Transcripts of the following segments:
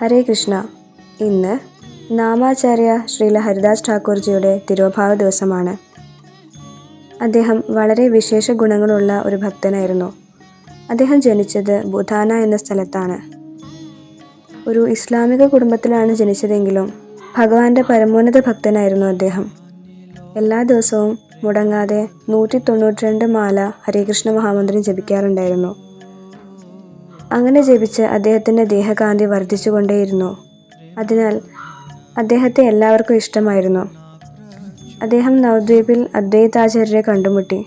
ഹരേ കൃഷ്ണ. ഇന്ന് നാമാചാര്യ ശ്രീല ഹരിദാസ് ഠാക്കൂർജിയുടെ തിരുവഭാവ ദിവസമാണ്. അദ്ദേഹം വളരെ വിശേഷ ഗുണങ്ങളുള്ള ഒരു ഭക്തനായിരുന്നു. അദ്ദേഹം ജനിച്ചത് ബുധാന എന്ന സ്ഥലത്താണ്. ഒരു ഇസ്ലാമിക കുടുംബത്തിലാണ് ജനിച്ചതെങ്കിലും ഭഗവാന്റെ പരമോന്നത ഭക്തനായിരുന്നു അദ്ദേഹം. എല്ലാ ദിവസവും മുടങ്ങാതെ നൂറ്റി തൊണ്ണൂറ്റി രണ്ട് മാല ഹരേകൃഷ്ണ മഹാമന്ത്രം ജപിക്കാറുണ്ടായിരുന്നു. അങ്ങനെ ജപിച്ച് അദ്ദേഹത്തിന്റെ ദേഹകാന്തി വർദ്ധിച്ചുകൊണ്ടേയിരുന്നു. അതിനാൽ അദ്ദേഹത്തെ എല്ലാവർക്കും ഇഷ്ടമായിരുന്നു. അദ്ദേഹം നവദ്വീപിൽ അദ്വൈതാചാര്യരെ കണ്ടുമുട്ടി.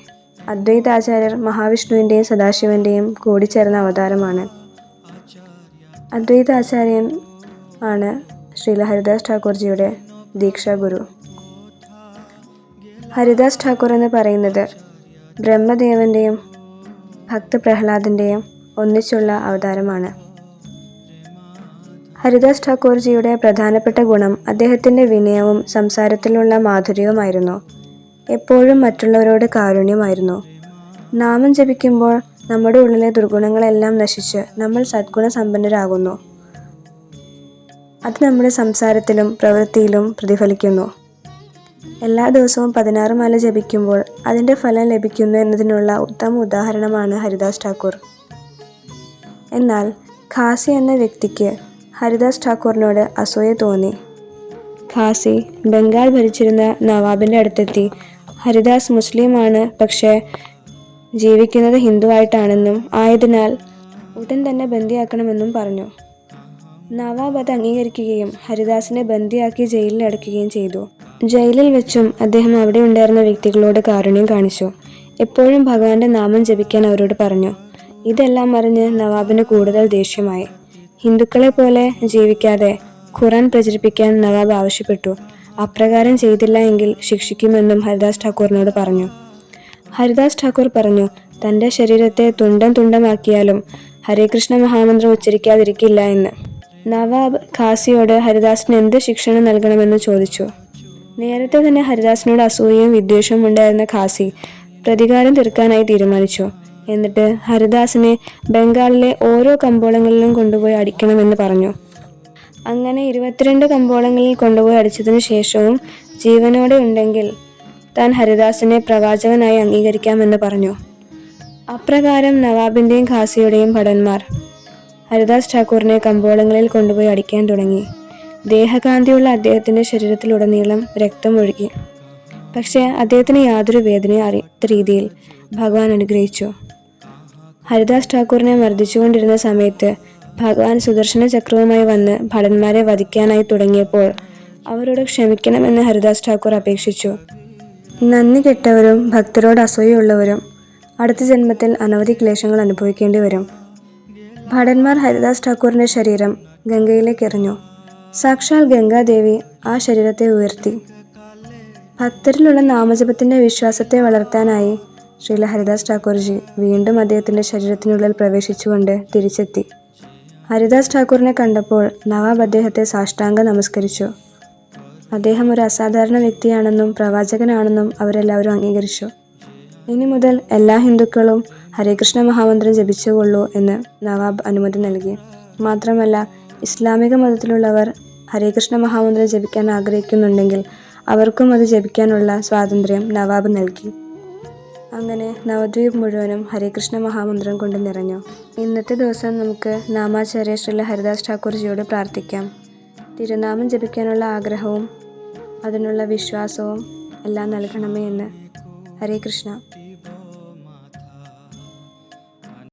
അദ്വൈതാചാര്യർ മഹാവിഷ്ണുവിന്റെയും സദാശിവന്റെയും കൂടിച്ചേർന്ന അവതാരമാണ്. അദ്വൈതാചാര്യൻ ആണ് ശ്രീല ഹരിദാസ് ഠാക്കൂർജിയുടെ ദീക്ഷാഗുരു. ഹരിദാസ് ഠാക്കൂർ എന്ന് പറയുന്നത് ബ്രഹ്മദേവന്റെയും ഭക്ത പ്രഹ്ലാദിന്റെയും ഒന്നിച്ചുള്ള അവതാരമാണ്. ഹരിദാസ് ഠാക്കൂർജിയുടെ പ്രധാനപ്പെട്ട ഗുണം അദ്ദേഹത്തിന്റെ വിനയവും സംസാരത്തിലുള്ള മാധുര്യവുമായിരുന്നു. എപ്പോഴും മറ്റുള്ളവരോട് കാരുണ്യമായിരുന്നു. നാമം ജപിക്കുമ്പോൾ നമ്മുടെ ഉള്ളിലെ ദുർഗുണങ്ങളെല്ലാം നശിച്ച് നമ്മൾ സദ്ഗുണസമ്പന്നരാകുന്നു. അത് നമ്മുടെ സംസാരത്തിലും പ്രവൃത്തിയിലും പ്രതിഫലിക്കുന്നു. എല്ലാ ദിവസവും പതിനാറ് മാല ജപിക്കുമ്പോൾ അതിന്റെ ഫലം ലഭിക്കുന്നു എന്നതിനുള്ള ഉത്തമ ഉദാഹരണമാണ് ഹരിദാസ് ഠാക്കൂർ. എന്നാൽ ഖാസി എന്ന വ്യക്തിക്ക് ഹരിദാസ് ഠാക്കൂറിനോട് അസൂയ തോന്നി. ഖാസി ബംഗാൾ ഭരിച്ചിരുന്ന നവാബിന്റെ അടുത്തെത്തി. ഹരിദാസ് മുസ്ലിമാണ് പക്ഷേ ജീവിക്കുന്നത് ഹിന്ദുവായിട്ടാണെന്നും ആയതിനാൽ ഉടൻ തന്നെ ബന്ദിയാക്കണമെന്നും പറഞ്ഞു. നവാബ് അത് അംഗീകരിക്കുകയും ഹരിദാസിനെ ബന്ദിയാക്കി ജയിലിൽ അടയ്ക്കുകയും ചെയ്തു. ജയിലിൽ വെച്ചും അദ്ദേഹം അവിടെ ഉണ്ടായിരുന്ന വ്യക്തികളോട് കാരുണ്യം കാണിച്ചു. എപ്പോഴും ഭഗവാന്റെ നാമം ജപിക്കാൻ അവരോട് പറഞ്ഞു. ഇതെല്ലാം അറിഞ്ഞ് നവാബിന് കൂടുതൽ ദേഷ്യമായി. ഹിന്ദുക്കളെ പോലെ ജീവിക്കാതെ ഖുറാൻ പ്രചരിപ്പിക്കാൻ നവാബ് ആവശ്യപ്പെട്ടു. അപ്രകാരം ചെയ്തില്ല എങ്കിൽ ശിക്ഷിക്കുമെന്നും ഹരിദാസ് ഠാക്കൂറിനോട് പറഞ്ഞു. ഹരിദാസ് ഠാക്കൂർ പറഞ്ഞു തന്റെ ശരീരത്തെ തുണ്ടം തുണ്ടമാക്കിയാലും ഹരേകൃഷ്ണ മഹാമന്ത്രം ഉച്ചരിക്കാതിരിക്കില്ല എന്ന് നവാബ് ഖാസിയോട് ഹരിദാസിന് എന്ത് ശിക്ഷണം നൽകണമെന്ന് ചോദിച്ചു. നേരത്തെ തന്നെ ഹരിദാസിനോട് അസൂയയും വിദ്വേഷവും ഉണ്ടായിരുന്ന ഖാസി പ്രതികാരം തീർക്കാനായി തീരുമാനിച്ചു. എന്നിട്ട് ഹരിദാസിനെ ബംഗാളിലെ ഓരോ കമ്പോളങ്ങളിലും കൊണ്ടുപോയി അടിക്കണമെന്ന് പറഞ്ഞു. അങ്ങനെ ഇരുപത്തിരണ്ട് കമ്പോളങ്ങളിൽ കൊണ്ടുപോയി അടിച്ചതിനു ശേഷവും ജീവനോടെ ഉണ്ടെങ്കിൽ താൻ ഹരിദാസിനെ പ്രവാചകനായി അംഗീകരിക്കാമെന്ന് പറഞ്ഞു. അപ്രകാരം നവാബിന്റെയും ഖാസിയുടെയും ഭടന്മാർ ഹരിദാസ് ഠാക്കൂറിനെ കമ്പോളങ്ങളിൽ കൊണ്ടുപോയി അടിക്കാൻ തുടങ്ങി. ദേഹകാന്തിയുള്ള അദ്ദേഹത്തിന്റെ ശരീരത്തിലുടനീളം രക്തം ഒഴുകി. പക്ഷേ അദ്ദേഹത്തിന് യാതൊരു വേദനയും അറിയാത്ത രീതിയിൽ ഭഗവാൻ അനുഗ്രഹിച്ചു. ഹരിദാസ് ഠാക്കൂറിനെ മർദ്ദിച്ചുകൊണ്ടിരുന്ന സമയത്ത് ഭഗവാൻ സുദർശന ചക്രവുമായി വന്ന് ഭടന്മാരെ വധിക്കാനായി തുടങ്ങിയപ്പോൾ അവരോട് ക്ഷമിക്കണമെന്ന് ഹരിദാസ് ഠാക്കൂർ അപേക്ഷിച്ചു. നന്ദി കെട്ടവരും ഭക്തരോട് അസൂയുള്ളവരും അടുത്ത ജന്മത്തിൽ അനവധി ക്ലേശങ്ങൾ അനുഭവിക്കേണ്ടി വരും. ഭടന്മാർ ഹരിദാസ് ഠാക്കൂറിന്റെ ശരീരം ഗംഗയിലേക്ക് എറിഞ്ഞു. സാക്ഷാൽ ഗംഗാദേവി ആ ശരീരത്തെ ഉയർത്തി. ഭക്തരിലുള്ള നാമജപത്തിന്റെ വിശ്വാസത്തെ വളർത്താനായി ശ്രീല ഹരിദാസ് ഠാക്കൂർജി വീണ്ടും അദ്ദേഹത്തിന്റെ ശരീരത്തിനുള്ളിൽ പ്രവേശിച്ചുകൊണ്ട് തിരിച്ചെത്തി. ഹരിദാസ് ഠാക്കൂറിനെ കണ്ടപ്പോൾ നവാബ് അദ്ദേഹത്തെ സാഷ്ടാംഗം നമസ്കരിച്ചു. അദ്ദേഹം ഒരു അസാധാരണ വ്യക്തിയാണെന്നും പ്രവാചകനാണെന്നും അവരെല്ലാവരും അംഗീകരിച്ചു. ഇനി മുതൽ എല്ലാ ഹിന്ദുക്കളും ഹരേകൃഷ്ണ മഹാമന്ത്രം ജപിച്ചുകൊള്ളൂ എന്ന് നവാബ് അനുമതി നൽകി. മാത്രമല്ല ഇസ്ലാമിക മതത്തിലുള്ളവർ ഹരേകൃഷ്ണ മഹാമന്ത്രം ജപിക്കാൻ ആഗ്രഹിക്കുന്നുണ്ടെങ്കിൽ അവർക്കും അത് ജപിക്കാനുള്ള സ്വാതന്ത്ര്യം നവാബ് നൽകി. അങ്ങനെ നവദ്വീപ് മുഴുവനും ഹരികൃഷ്ണ മഹാമന്ത്രം കൊണ്ട് നിറഞ്ഞു. ഇന്നത്തെ ദിവസം നമുക്ക് നാമാചാര്യ ശ്രീല ഹരിദാസ് ഠാക്കൂർജിയോട് പ്രാർത്ഥിക്കാം. തിരുനാമം ജപിക്കാനുള്ള ആഗ്രഹവും അതിനുള്ള വിശ്വാസവും എല്ലാം നൽകണമേ എന്ന്. ഹരേ കൃഷ്ണ